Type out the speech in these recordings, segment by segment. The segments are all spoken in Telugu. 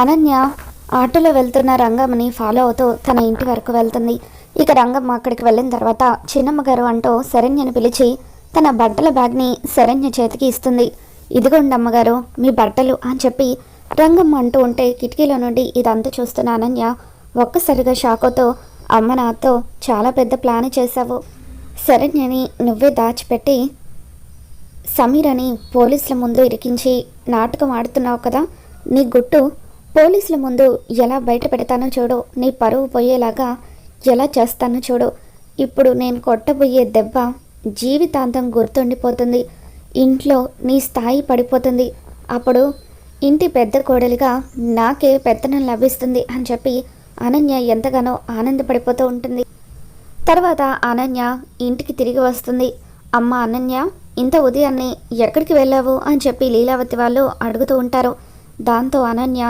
అనన్య ఆటోలో వెళ్తున్న రంగమ్మని ఫాలో అవుతూ తన ఇంటి వరకు వెళ్తుంది. ఇక రంగమ్మ అక్కడికి వెళ్ళిన తర్వాత చిన్నమ్మ గారు అంటూ శరణ్యను పిలిచి తన బట్టల బ్యాగ్ని శరణ్య చేతికి ఇస్తుంది. ఇదిగోండి అమ్మగారు మీ బట్టలు అని చెప్పి రంగమ్మ అంటూ ఉంటే కిటికీలో నుండి ఇదంతా చూస్తున్న అనన్య ఒక్కసారిగా షాకోతో అమ్మ నాతో చాలా పెద్ద ప్లాన్ చేశావు. శరణ్యని నువ్వే దాచిపెట్టి సమీర్ అని పోలీసుల ముందు ఇరికించి నాటకం ఆడుతున్నావు కదా నీ గుట్టు పోలీసుల ముందు ఎలా బయట పెడతానో చూడు. నీ పరువు పోయేలాగా ఎలా చేస్తానో చూడు. ఇప్పుడు నేను కొట్టబోయే దెబ్బ జీవితాంతం గుర్తుండిపోతుంది. ఇంట్లో నీ స్థాయి పడిపోతుంది. అప్పుడు ఇంటి పెద్ద కోడలిగా నాకే పెత్తనం లభిస్తుంది అని చెప్పి అనన్య ఎంతగానో ఆనందపడిపోతూ ఉంటుంది. తర్వాత అనన్య ఇంటికి తిరిగి వస్తుంది. అమ్మ అనన్య ఇంత ఉదయాన్నే ఎక్కడికి వెళ్ళావు? అని చెప్పి లీలావతి వాళ్ళు అడుగుతూ ఉంటారు. దాంతో అనన్య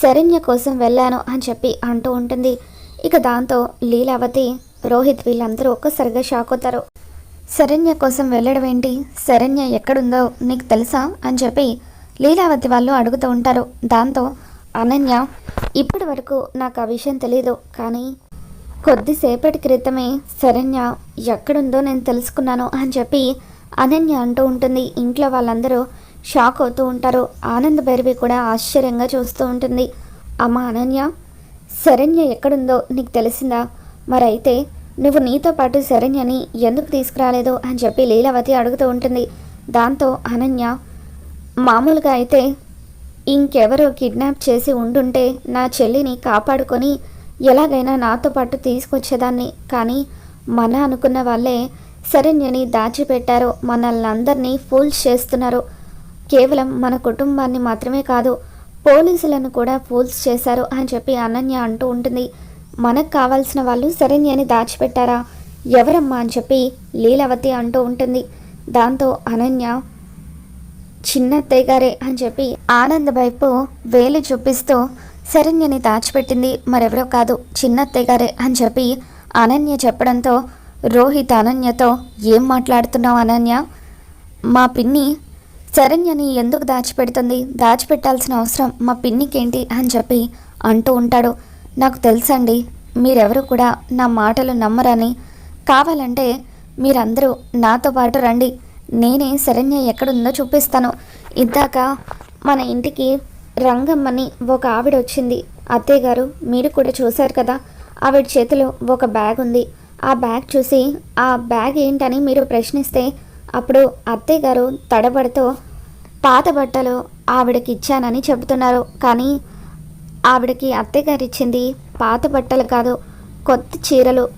శరణ్య కోసం వెళ్ళాను అని చెప్పి అంటూ ఉంటుంది. ఇక దాంతో లీలావతి రోహిత్ వీళ్ళందరూ ఒక్కసారిగా షాక్ అవుతారు. శరణ్య కోసం వెళ్ళడం ఏంటి? శరణ్య ఎక్కడుందో నీకు తెలుసా? అని చెప్పి లీలావతి వాళ్ళు అడుగుతూ ఉంటారు. దాంతో అనన్య ఇప్పటి వరకు నాకు ఆ విషయం తెలియదు కానీ కొద్దిసేపటి క్రితమే శరణ్య ఎక్కడుందో నేను తెలుసుకున్నాను అని చెప్పి అనన్య అంటూ ఉంటుంది. ఇంట్లో వాళ్ళందరూ షాక్ అవుతూ ఉంటారు. ఆనంద్ భైరవి కూడా ఆశ్చర్యంగా చూస్తూ ఉంటుంది. అమ్మ అనన్య శరణ్య ఎక్కడుందో నీకు తెలిసిందా? మరైతే నువ్వు నీతో పాటు శరణ్యని ఎందుకు తీసుకురాలేదు అని చెప్పి లీలావతి అడుగుతూ ఉంటుంది. దాంతో అనన్య మామూలుగా అయితే ఇంకెవరో కిడ్నాప్ చేసి ఉండుంటే నా చెల్లిని కాపాడుకొని ఎలాగైనా నాతో పాటు తీసుకొచ్చేదాన్ని. కానీ మన అనుకున్న వాళ్ళే శరణ్యని దాచిపెట్టారు. మనల్ని అందరినీ ఫూల్స్ చేస్తున్నారు. కేవలం మన కుటుంబాన్ని మాత్రమే కాదు పోలీసులను కూడా ఫూల్స్ చేశారు అని చెప్పి అనన్య అంటూ ఉంటుంది. మనకు కావాల్సిన వాళ్ళు శరణ్యని దాచిపెట్టారా? ఎవరమ్మా అని చెప్పి లీలవతి అంటూ ఉంటుంది. దాంతో అనన్య చిన్నత్తయ్య గారే అని చెప్పి ఆనంద్ వైపు వేలు చూపిస్తూ శరణ్యని దాచిపెట్టింది మరెవరో కాదు చిన్నత్తయ్య గారే అని చెప్పి అనన్య చెప్పడంతో రోహిత్ అనన్యతో ఏం మాట్లాడుతున్నావు అనన్య? మా పిన్ని శరణ్యని ఎందుకు దాచిపెడుతుంది? దాచిపెట్టాల్సిన అవసరం మా పిన్నికేంటి అని చెప్పి అంటూ ఉంటాడు. నాకు తెలుసండి మీరెవరు కూడా నా మాటలు నమ్మరని. కావాలంటే మీరందరూ నాతో పాటు రండి. నేనే శరణ్య ఎక్కడుందో చూపిస్తాను. ఇద్దాక మన ఇంటికి రంగమ్మని ఒక ఆవిడ వచ్చింది. అత్తయ్య గారు మీరు కూడా చూశారు కదా ఆవిడ చేతిలో ఒక బ్యాగ్ ఉంది ఆ బ్యాగ్ చూసి ఆ బ్యాగ్ ఏంటని మీరు ప్రశ్నిస్తే అప్పుడు అత్తయ్య గారు తడబడితో పాత బట్టలు ఆవిడకి ఇచ్చానని చెబుతున్నారు. కానీ ఆవిడకి అత్తయ్య గారు ఇచ్చింది పాత బట్టలు కాదు కొత్త చీరలు.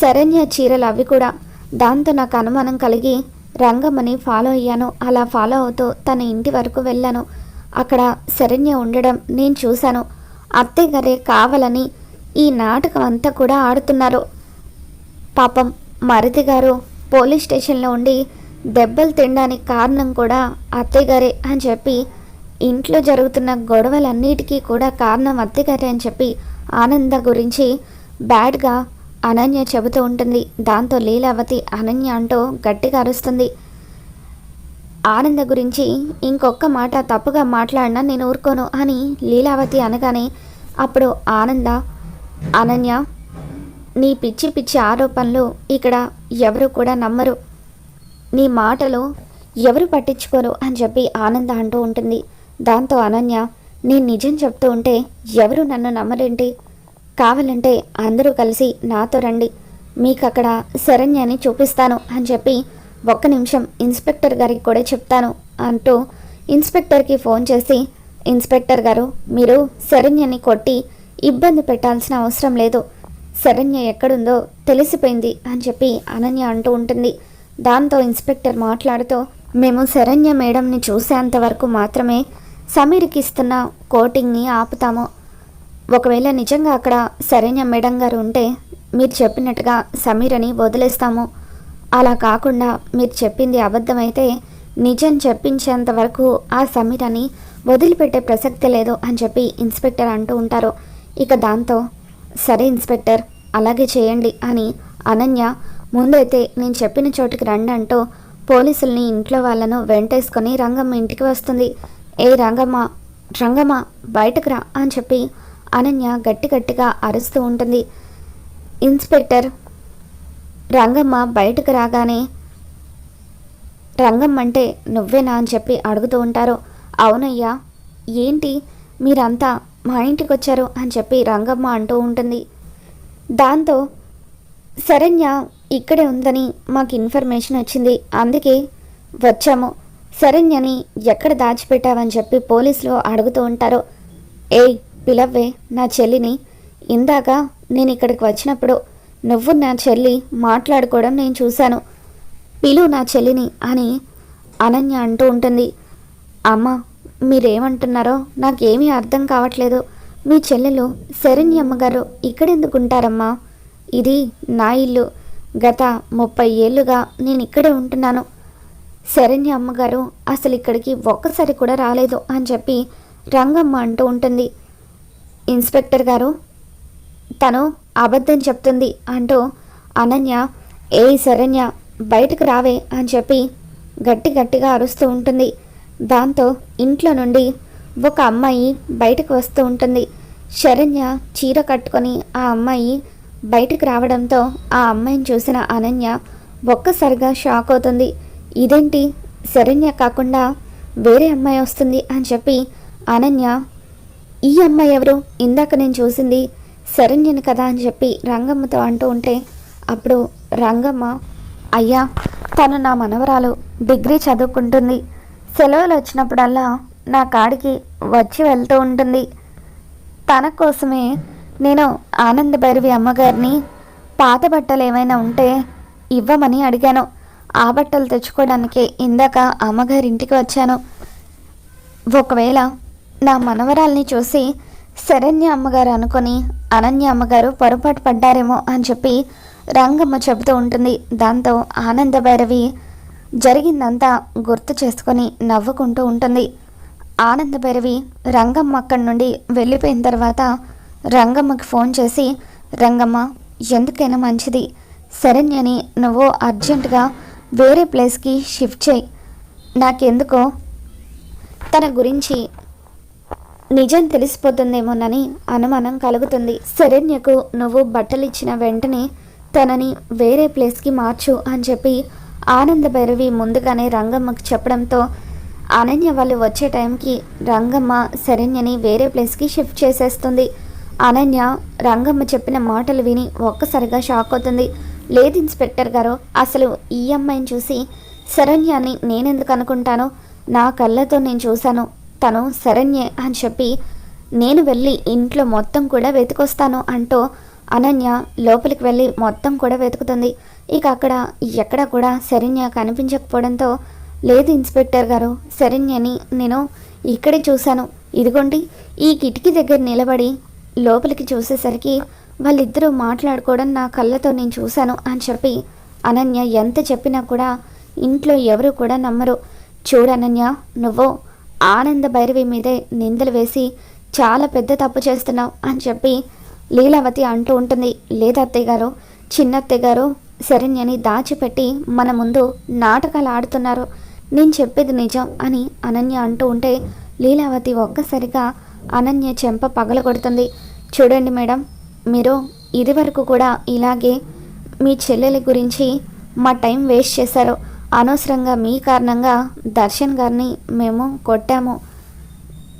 శరణ్య చీరలు అవి కూడా. దాంతో నాకు అనుమానం కలిగి రంగమ్మని ఫాలో అయ్యాను. అలా ఫాలో అవుతూ తన ఇంటి వరకు వెళ్ళాను. అక్కడ శరణ్య ఉండడం నేను చూశాను. అత్తయ్య గారే కావాలని ఈ నాటకం అంతా కూడా ఆడుతున్నారు. పాపం మరిది గారు పోలీస్ స్టేషన్లో ఉండి దెబ్బలు తినడానికి కారణం కూడా అత్తయ్య గారే అని చెప్పి ఇంట్లో జరుగుతున్న గొడవలన్నిటికీ కూడా కారణం అత్తయ్య అని చెప్పి ఆనంద గురించి బ్యాడ్గా అనన్య చెబుతూ ఉంటుంది. దాంతో లీలావతి అనన్య అంటూ గట్టిగా అరుస్తుంది. ఆనంద గురించి ఇంకొక మాట తప్పుగా మాట్లాడినా నేను ఊరుకోను అని లీలావతి అనగానే అప్పుడు ఆనంద అనన్య నీ పిచ్చి పిచ్చి ఆరోపణలు ఇక్కడ ఎవరు కూడా నమ్మరు. నీ మాటలు ఎవరు పట్టించుకోరు అని చెప్పి ఆనంద అంటూ ఉంటుంది. దాంతో అనన్య నేను నిజం చెప్తూ ఉంటే ఎవరు నన్ను నమ్మరేంటి? కావాలంటే అందరూ కలిసి నాతో రండి. మీకు అక్కడ శరణ్యని చూపిస్తాను అని చెప్పి ఒక్క నిమిషం ఇన్స్పెక్టర్ గారికి కూడా చెప్తాను అంటూ ఇన్స్పెక్టర్కి ఫోన్ చేసి ఇన్స్పెక్టర్ గారు మీరు శరణ్యని కొట్టి ఇబ్బంది పెట్టాల్సిన అవసరం లేదు. శరణ్య ఎక్కడుందో తెలిసిపోయింది అని చెప్పి అనన్య అంటూ ఉంటుంది. దాంతో ఇన్స్పెక్టర్ మాట్లాడుతూ మేము శరణ్య మేడంని చూసేంత వరకు మాత్రమే సమీర్కి ఇస్తున్న కోటింగ్ని ఆపుతాము. ఒకవేళ నిజంగా అక్కడ శరణ్య మేడం గారు ఉంటే మీరు చెప్పినట్టుగా సమీరని వదిలేస్తాము. అలా కాకుండా మీరు చెప్పింది అబద్ధమైతే నిజం చెప్పించేంత వరకు ఆ అని వదిలిపెట్టే ప్రసక్తి లేదు అని చెప్పి ఇన్స్పెక్టర్ అంటూ ఉంటారు. ఇక దాంతో సరే ఇన్స్పెక్టర్ అలాగే చేయండి అని అనన్య ముందైతే నేను చెప్పిన చోటుకి రండి అంటూ పోలీసుల్ని ఇంట్లో వాళ్ళను వెంటేసుకొని రంగమ్మ ఇంటికి వస్తుంది. ఏ రంగమ్మ రంగమ్మ బయటకు రా అని చెప్పి అనన్య గట్టి గట్టిగా అరుస్తూ ఉంటుంది. ఇన్స్పెక్టర్ రంగమ్మ బయటకు రాగానే రంగమ్మ అంటే నువ్వేనా? అని చెప్పి అడుగుతూ ఉంటారు. అవునయ్యా ఏంటి? మీరంతా మా ఇంటికి వచ్చారు అని చెప్పి రంగమ్మ అంటూ ఉంటుంది. దాంతో శరణ్య ఇక్కడే ఉందని మాకు ఇన్ఫర్మేషన్ వచ్చింది. అందుకే వచ్చాము. శరణ్యని ఎక్కడ దాచిపెట్టావని చెప్పి పోలీసులు అడుగుతూ ఉంటారు. ఏయ్ పిలవ్వే నా చెల్లిని. ఇందాక నేను ఇక్కడికి వచ్చినప్పుడు నువ్వు నా చెల్లి మాట్లాడుకోవడం నేను చూశాను. పిలు నా చెల్లిని అని అనన్య అంటూ ఉంటుంది. అమ్మ మీరేమంటున్నారో నాకేమీ అర్థం కావట్లేదు. మీ చెల్లెలు శరణ్య అమ్మగారు ఇక్కడెందుకు ఉంటారమ్మా ఇది నా ఇల్లు. గత ముప్పై ఏళ్ళుగా నేను ఇక్కడే ఉంటున్నాను. శరణ్య అమ్మగారు అసలు ఇక్కడికి ఒక్కసారి కూడా రాలేదు అని చెప్పి రంగమ్మ అంటూ ఉంటుంది. ఇన్స్పెక్టర్ గారు తను అబద్ధం చెప్తుంది అంటూ అనన్య ఏ శరణ్య బయటకు రావే అని చెప్పి గట్టి గట్టిగా అరుస్తూ ఉంటుంది. దాంతో ఇంట్లో నుండి ఒక అమ్మాయి బయటకు వస్తూ ఉంటుంది. శరణ్య చీర కట్టుకొని ఆ అమ్మాయి బయటకు రావడంతో ఆ అమ్మాయిని చూసిన అనన్య ఒక్కసారిగా షాక్ అవుతుంది. ఇదేంటి? శరణ్య కాకుండా వేరే అమ్మాయి వస్తుంది అని చెప్పి అనన్య ఈ అమ్మాయి ఎవరు? ఇందాక నేను చూసింది శరణ్యని కదా అని చెప్పి రంగమ్మతో అంటూ ఉంటే అప్పుడు రంగమ్మ అయ్యా తను నా మనవరాలు డిగ్రీ చదువుకుంటుంది. సెలవులు వచ్చినప్పుడల్లా నా కాడికి వచ్చి వెళ్తూ ఉంటుంది. తన కోసమే నేను ఆనంద భైరవి అమ్మగారిని పాత బట్టలు ఏమైనా ఉంటే ఇవ్వమని అడిగాను. ఆ బట్టలు తెచ్చుకోవడానికి ఇందాక అమ్మగారి ఇంటికి వచ్చాను. ఒకవేళ నా మనవరాల్ని చూసి శరణ్య అమ్మగారు అనుకొని అనన్య అమ్మగారు పొరపాటు పడ్డారేమో అని చెప్పి రంగమ్మ చెబుతూ ఉంటుంది. దాంతో ఆనంద భైరవి జరిగిందంతా గుర్తు చేసుకొని నవ్వుకుంటూ ఉంటుంది. ఆనంద భైరవి రంగమ్మ అక్కడి నుండి వెళ్ళిపోయిన తర్వాత రంగమ్మకి ఫోన్ చేసి రంగమ్మ ఎందుకైనా మంచిది. శరణ్యని నువ్వు అర్జెంటుగా వేరే ప్లేస్కి షిఫ్ట్ చేయి. నాకెందుకో? తన గురించి నిజం తెలిసిపోతుందేమోనని అనుమానం కలుగుతుంది. శరణ్యకు నువ్వు బట్టలు ఇచ్చిన వెంటనే తనని వేరే ప్లేస్కి మార్చు అని చెప్పి ఆనంద భైరవి ముందుగానే రంగమ్మకు చెప్పడంతో అనన్య వాళ్ళు వచ్చే టైంకి రంగమ్మ శరణ్యని వేరే ప్లేస్కి షిఫ్ట్ చేసేస్తుంది. అనన్య రంగమ్మ చెప్పిన మాటలు విని ఒక్కసారిగా షాక్ అవుతుంది. లేదు ఇన్స్పెక్టర్ గారు అసలు ఈ అమ్మాయిని చూసి శరణ్యాన్ని నేనెందుకు అనుకుంటాను? నా కళ్ళతో నేను చూశాను. తను శరణ్యే అని చెప్పి నేను వెళ్ళి ఇంట్లో మొత్తం కూడా వెతుకొస్తాను అంటూ అనన్య లోపలికి వెళ్ళి మొత్తం కూడా వెతుకుతుంది. ఇక అక్కడ ఎక్కడ కూడా శరణ్య కనిపించకపోవడంతో లేదు ఇన్స్పెక్టర్ గారు శరణ్యని నేను ఇక్కడే చూశాను. ఇదిగోండి ఈ కిటికీ దగ్గర నిలబడి లోపలికి చూసేసరికి వాళ్ళిద్దరూ మాట్లాడుకోవడం నా కళ్ళతో నేను చూశాను అని చెప్పి అనన్య ఎంత చెప్పినా కూడా ఇంట్లో ఎవరు కూడా నమ్మరు. చూడనన్య నువ్వు ఆనంద భైరవి మీదే నిందలు వేసి చాలా పెద్ద తప్పు చేస్తున్నావు అని చెప్పి లీలావతి అంటూ ఉంటుంది. లేదా అత్తయ్య గారు చిన్నత్తయ్య గారు శరణ్యని దాచిపెట్టి మన ముందు నాటకాలు ఆడుతున్నారు. నేను చెప్పేది నిజం అని అనన్య అంటూ ఉంటే లీలావతి ఒక్కసారిగా అనన్య చెంప పగలగొడుతుంది. చూడండి మేడం మీరు ఇదివరకు కూడా ఇలాగే మీ చెల్లెలి గురించి మా టైం వేస్ట్ చేశారు. అనవసరంగా మీ కారణంగా దర్శన్ గారిని మేము కొట్టాము.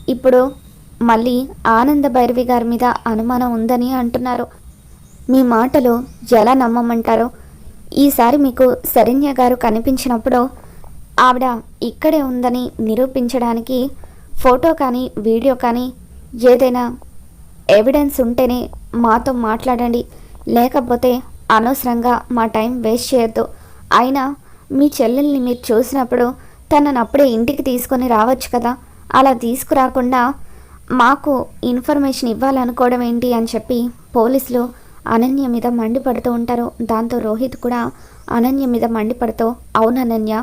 ఇప్పుడు మళ్ళీ ఆనంద భైరవి గారి మీద అనుమానం ఉందని అంటున్నారు. మీ మాటలు ఎలా నమ్మమంటారో? ఈసారి మీకు శరణ్య గారు కనిపించినప్పుడు ఆవిడ ఇక్కడే ఉందని నిరూపించడానికి ఫోటో కానీ వీడియో కానీ ఏదైనా ఎవిడెన్స్ ఉంటేనే మాతో మాట్లాడండి. లేకపోతే అనవసరంగా మా టైం వేస్ట్ చేయొద్దు. అయినా మీ చెల్లెల్ని మీరు చూసినప్పుడు తనను అప్పుడే ఇంటికి తీసుకొని రావచ్చు కదా? అలా తీసుకురాకుండా మాకు ఇన్ఫర్మేషన్ ఇవ్వాలనుకోవడం ఏంటి అని చెప్పి పోలీసులు అనన్య మీద మండిపడుతూ ఉంటారు. దాంతో రోహిత్ కూడా అనన్య మీద మండిపడుతూ అవును అనన్య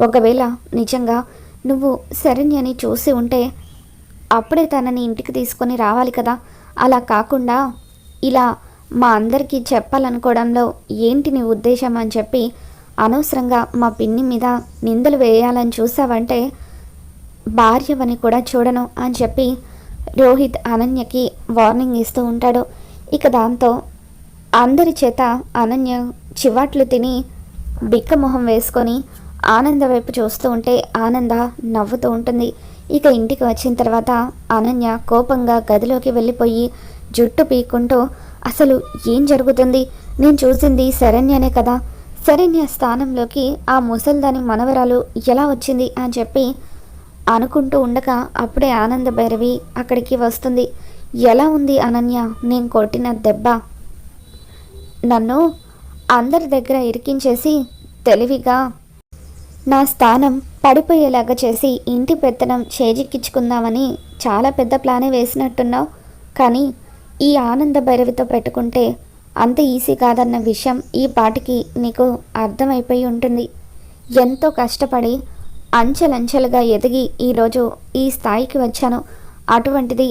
ఒకవేళ నిజంగా నువ్వు శరణ్యని చూసి ఉంటే అప్పుడే తనని ఇంటికి తీసుకొని రావాలి కదా. అలా కాకుండా ఇలా మా అందరికీ చెప్పాలనుకోవడంలో ఏంటి నీ ఉద్దేశం అని చెప్పి అనవసరంగా మా పిన్ని మీద నిందలు వేయాలని చూసావంటే భార్యవని కూడా చూడను అని చెప్పి రోహిత్ అనన్యకి వార్నింగ్ ఇస్తూ ఉంటాడు. ఇక దాంతో అందరి చేత అనన్య చివాట్లు తిని బిక్కమొహం వేసుకొని ఆనంద వైపు చూస్తూ ఉంటే ఆనంద నవ్వుతూ ఉంటుంది. ఇక ఇంటికి వచ్చిన తర్వాత అనన్య కోపంగా గదిలోకి వెళ్ళిపోయి జుట్టు పీక్కుంటూ అసలు ఏం జరుగుతుంది? నేను చూసింది శరణ్యనే కదా. శరణ్య స్థానంలోకి ఆ ముసల్దాని మనవరాలు ఎలా వచ్చింది? అని చెప్పి అనుకుంటూ ఉండగా అప్పుడే ఆనంద భైరవి అక్కడికి వస్తుంది. ఎలా ఉంది అనన్య? నేను కొట్టిన దెబ్బ? నన్ను అందరి దగ్గర ఇరికించేసి తెలివిగా నా స్థానం పడిపోయేలాగా చేసి ఇంటి పెత్తనం చేజిక్కించుకుందామని చాలా పెద్ద ప్లానే వేసినట్టున్నావు. కానీ ఈ ఆనంద భైరవితో పెట్టుకుంటే అంత ఈజీ కాదన్న విషయం ఈ పాటికి నీకు అర్థమైపోయి ఉంటుంది. ఎంతో కష్టపడి అంచెలంచెలుగా ఎదిగి ఈరోజు ఈ స్థాయికి వచ్చాను. అటువంటిది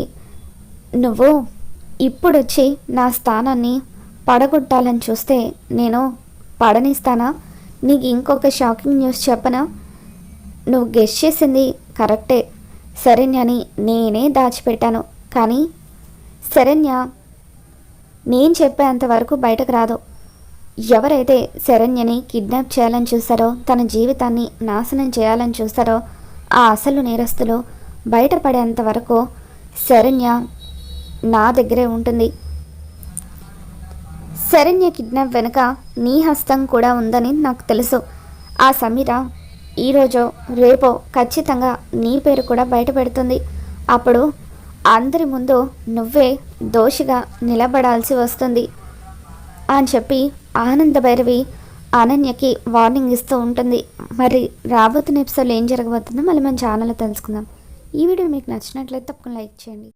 నువ్వు ఇప్పుడొచ్చి నా స్థానాన్ని పడగొట్టాలని చూస్తే నేను పడనిస్తానా? నీకు ఇంకొక షాకింగ్ న్యూస్ చెప్పనా? నువ్వు గెస్ చేసింది కరెక్టే శరణ్యని నేనే దాచిపెట్టాను. కానీ శరణ్య నేను చెప్పేంతవరకు బయటకు రాదు. ఎవరైతే శరణ్యని కిడ్నాప్ చేయాలని చూస్తారో తన జీవితాన్ని నాశనం చేయాలని చూస్తారో ఆ అసలు నేరస్తులు బయటపడేంత వరకు శరణ్య నా దగ్గరే ఉంటుంది. శరణ్య కిడ్నాప్ వెనుక నీ హస్తం కూడా ఉందని నాకు తెలుసు. ఆ సమీర ఈరోజో రేపో ఖచ్చితంగా నీ పేరు కూడా బయటపెడుతుంది. అప్పుడు అందరి ముందు నువ్వే దోషిగా నిలబడాల్సి వస్తుంది అని చెప్పి ఆనంద భైరవి అనన్యకి వార్నింగ్ ఇస్తూ ఉంటుంది. మరి రాబోతున్న ఎపిసోడ్లో ఏం జరగబోతుందో మళ్ళీ మన ఛానల్లో తెలుసుకుందాం. ఈ వీడియో మీకు నచ్చినట్లయితే తప్పకుండా లైక్ చేయండి.